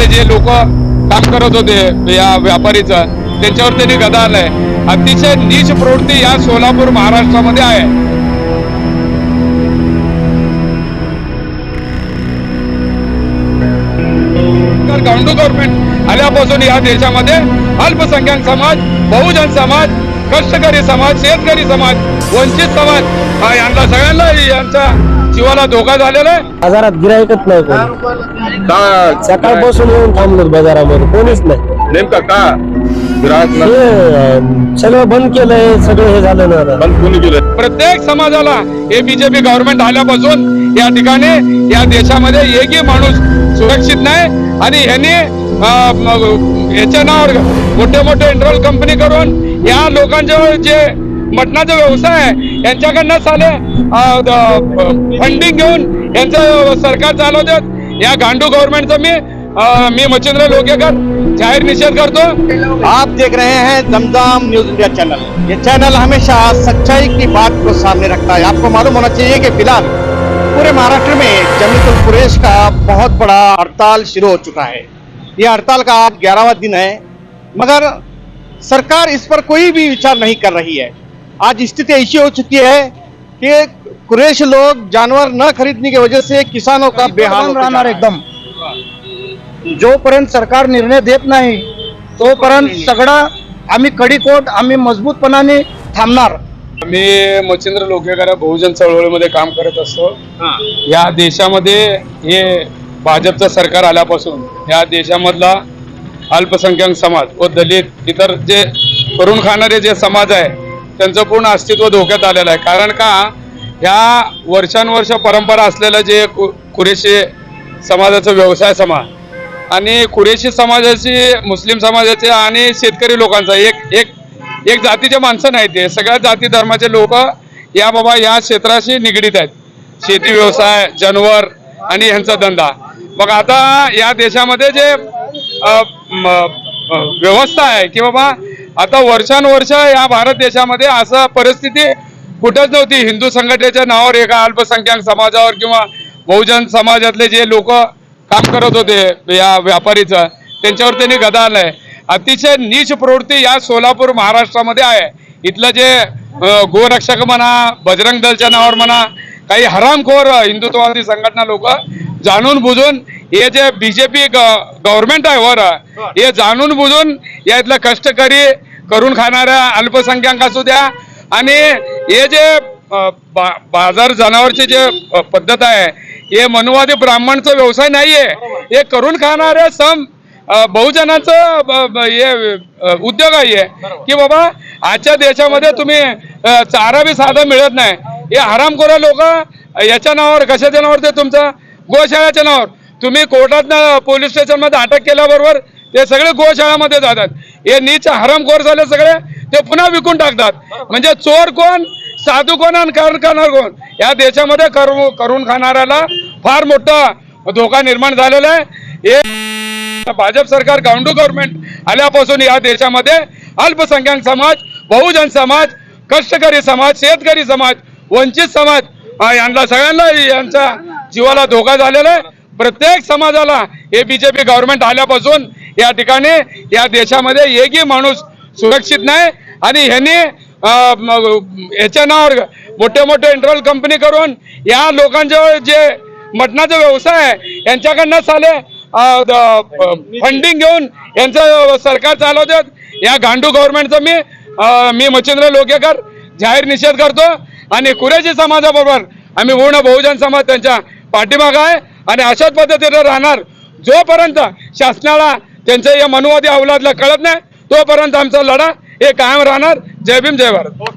समाजातले जे लोक काम करत होते या व्यापारीचं त्यांच्यावर त्यांनी गदा आलाय अतिशय नीच प्रवृत्ती या सोलापूर महाराष्ट्रामध्ये आहे. तर गांडू गव्हर्नमेंट आल्यापासून या देशामध्ये अल्पसंख्याक समाज बहुजन समाज कष्टकरी समाज शेतकरी समाज वंचित समाज हा यांना सगळ्यांना यांच्या जीवाला धोका झालेला आहे. बाजारात गिरायकच नाही कोणी. का? सकाळपासून येऊन थांबलो बाजारामध्ये कोणीच नाही. नेमका का? ग्राहक सगळं बंद केलंय सगळं हे झालं ना बंद कोणी केलं प्रत्येक समाजाला हे बीजेपी गव्हर्नमेंट आल्यापासून या ठिकाणी या देशामध्ये एकही माणूस सुरक्षित नाही. आणि ह्यांनी याच्या नावावर मोठे मोठे इंटरव्हल कंपनी करून या लोकांचे जे मटणाचा व्यवसाय आहे यांच्याकडनं साले फंडिंग घेऊन यांचं सरकार चालवतात या गांडू गव्हर्नमेंटचं मी आ, मी मच्छिंद्र लोकेकर जाहीर निषेध करतो. आप देख रहे हैं दमदम न्यूज इंडिया चैनल। ये चैनल हमेशा सच्चाई की बात को सामने रखता है। आपको मालूम होना चाहिए कि फिलहाल पूरे महाराष्ट्र में जमीतुल कुरेश का बहुत बड़ा हड़ताल शुरू हो चुका है। ये हड़ताल का आज ग्यारहवा दिन है। मगर सरकार इस पर कोई भी विचार नहीं कर रही है। आज स्थिति ऐसी हो चुकी है कि कुरैश लोग जानवर न खरीदने की वजह से किसानों का बेहाल जा राहणार रहा है। एकदम। जोपर्यंत सरकार निर्णय देत नाही तोपर्यंत सगळं आम्ही कडीकोट आम्ही मजबूतपणाने थांबणार. मी मच्छिंद्र लोकेकर बहुजन चळवळीमध्ये काम करत असतो. या देशामध्ये हे भाजपचं सरकार आल्यापासून या देशामधला अल्पसंख्याक समाज व दलित इतर जे करून खाणारे जे समाज आहे त्यांचं पूर्ण अस्तित्व धोक्यात आलेलं आहे. कारण का? ह्या वर्षानुवर्ष परंपरा असलेलं जे कु कुरेशी समाजाचं व्यवसाय समाज आणि कुरेशी समाजाची मुस्लिम समाजाचे आणि शेतकरी लोकांचा एक एक एक जातीचे माणसं नाही ते सगळ्या जाती धर्माचे लोक या बाबा या क्षेत्राशी निगडीत आहेत. शेती व्यवसाय जनवर आणि ह्यांचा धंदा. मग आता या देशामध्ये जे व्यवस्था आहे की बाबा आता वर्षानुवर्ष या भारत देशामध्ये असं परिस्थिती कुठंच नव्हती. हिंदू संघटनेच्या नावावर एका अल्पसंख्याक समाजावर किंवा बहुजन समाजातले जे लोक काम करत होते या व्यापारीचं त्यांच्यावर त्यांनी गदा आलंय. अतिशय नीच प्रवृत्ती या सोलापूर महाराष्ट्रामध्ये आहे. इथलं जे गोरक्षक म्हणा बजरंग दलच्या नावावर म्हणा काही हरामखोर हिंदुत्ववादी संघटना लोक जाणून बुजून हे जे बीजेपी गव्हर्नमेंट आहे वर हे जाणून बुजून या इथलं कष्टकरी करून खाणाऱ्या अल्पसंख्याक असू द्या. आणि हे जे बा- बाजार जनावरची जे पद्धत आहे हे मनुवादी ब्राह्मणचा व्यवसाय नाहीये. हे करून खाणाऱ्या सम बहुजनाचं हे उद्योग आहे. की बाबा आजच्या देशामध्ये तुम्ही चारा बी साधा मिळत नाही. हे हरामखोरा लोक याच्या नावावर कशाच्या नावावर ते तुमचं? गोशाळाच्या नावावर. तुम्ही कोर्टात पोलीस स्टेशनमध्ये अटक केल्याबरोबर ते सगळे गोशाळामध्ये जातात. हे नीच हरमखोर झाले सगळे ते पुन्हा विकून टाकतात. म्हणजे चोर कोण साधू कोण आणि करून खाणार कोण? या देशामध्ये करू करून खाणाऱ्याला फार मोठा धोका निर्माण झालेला आहे. हे भाजप सरकार गांडू गव्हर्नमेंट आल्यापासून या देशामध्ये अल्पसंख्याक समाज बहुजन समाज कष्टकरी समाज शेतकरी समाज वंचित समाज हा यांना सगळ्यांना यांच्या जीवाला धोका झालेला आहे. प्रत्येक समाजाला हे बीजेपी गव्हर्नमेंट आल्यापासून या ठिकाणी या देशामध्ये एकही माणूस सुरक्षित नाही. आणि ह्यांनी ह्याच्या याच्या नावावर मोठे मोठे इंटरव्हल कंपनी करून या लोकांच्या जे मटणाचा व्यवसाय आहे यांच्याकडनं साले फंडिंग घेऊन यांचं सरकार चालवतात. या गांडू गव्हर्नमेंटचं मी मी मच्छिंद्र लोकेकर जाहीर निषेध करतो. आणि कुरेशी समाजाबरोबर आम्ही पूर्ण बहुजन समाज त्यांच्या पाठीमागं आहे. आणि अशाच पद्धतीने राहणार. जोपर्यंत शासनाला त्यांचं या मनुवादी अवलादला कळत नाही तोपर्यंत आमचा लढा हे कायम राहणार. जय भीम जय भारत.